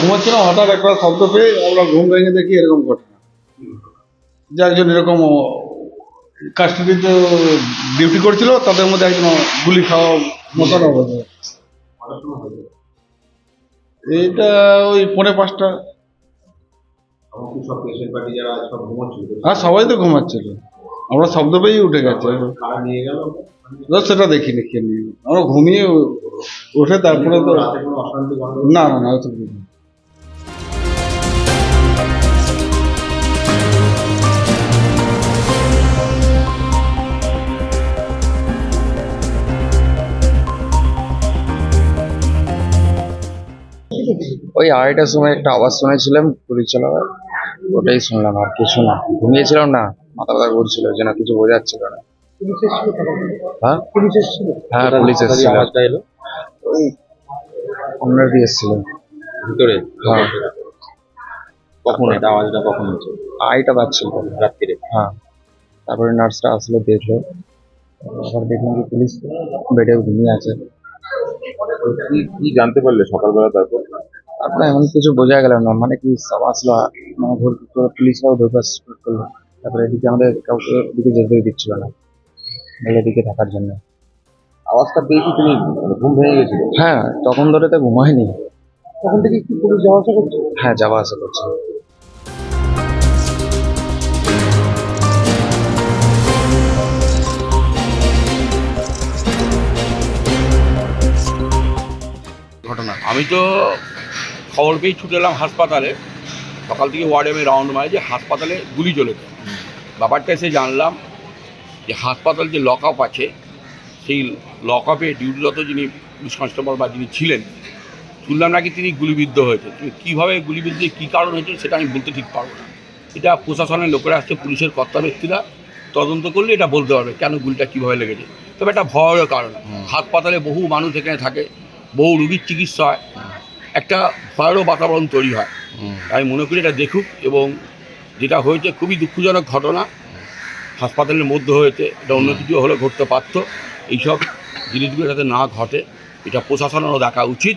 ঘুমাচ্ছিলাম, হঠাৎ একটা শব্দ পেয়ে আমরা ঘুম ভেঙে দেখি এরকম ঘটনা। যে একজন এরকম কাস্টডিতে ডিউটি করছিল, তাদের মধ্যে একজন গুলি খাওয়া মতন অবস্থা। এইটা ওই পৌনে পাঁচটা। আর সবাই তো ঘুমাচ্ছিল। আমরা শব্দ পেয়েই উঠে গেছে। সেটা দেখিনি কে নিয়ে। আমরা ঘুমিয়ে উঠে তারপরে তো না না না ওই আড়াইটার সময় একটা আওয়াজ শুনেছিলাম গুলি চালাবার ওটাই শুনলাম আর কিছু না। ঘুমিয়েছিলাম না মাথা ব্যথা করছিল না কিছু বোঝা যাচ্ছিল না। হ্যাঁ? হ্যাঁ পুলিশ এসেছিল। ওই আপনার দিয়ে এসেছিল। ভিতরে? হ্যাঁ। কখন এটা আওয়াজটা কখন হচ্ছে আড়াইটা বাজছিল। রাত্রিরে হ্যাঁ। তারপরে নার্সটা আসলো দেখল। আবার দেখলাম পুলিশ বেডে ঘুমিয়ে আছে। কি জানতে পারলে সকালবেলা তারপর? তারপরে এমন কিছু বোঝা গেল না। মানে কি সব আসলো মানে করে পুলিশরাও ঢোকা স্টার্ট করল। তারপরে এদিকে আমাদের কাউকে এদিকে যেতে দিচ্ছিল না বলে এদিকে থাকার জন্য। আওয়াজটা পেয়েছি তুমি ঘুম ভেঙে গেছিল? হ্যাঁ তখন ধরে তো ঘুমায়নি তখন থেকে কি পুলিশ যাওয়া আসা করছে? হ্যাঁ যাওয়া আসা করছে। ঘটনা। আমি তো খবর পেয়ে ছুটে এলাম হাসপাতালে। সকাল থেকে ওয়ার্ডে আমি রাউন্ড মারি যে হাসপাতালে গুলি চলেছে ব্যাপারটা এসে জানলাম যে হাসপাতাল যে লক আপ আছে সেই লক আপে ডিউটিরত যিনি পুলিশ কনস্টেবল বা যিনি ছিলেন শুনলাম নাকি তিনি গুলিবিদ্ধ হয়েছে। কীভাবে গুলিবিদ্ধ কী কারণ হয়েছে সেটা আমি বলতে ঠিক পারব না। এটা প্রশাসনের লোকেরা আসছে পুলিশের কর্তা ব্যক্তিরা তদন্ত করলে এটা বলতে পারবে কেন গুলিটা কীভাবে লেগেছে। তবে একটা ভয়ের কারণ। হাসপাতালে বহু মানুষ এখানে থাকে বহু রুগীর চিকিৎসা হয়। একটা ভয়ারও বাতাবরণ তৈরি হয়। আমি মনে করি এটা দেখুক এবং যেটা হয়েছে খুবই দুঃখজনক ঘটনা। হাসপাতালের মধ্যে হয়েছে এটা অন্য কিছু হলে ঘটতে পারত। এইসব জিনিসগুলো যাতে না ঘটে এটা প্রশাসনেরও দেখা উচিত।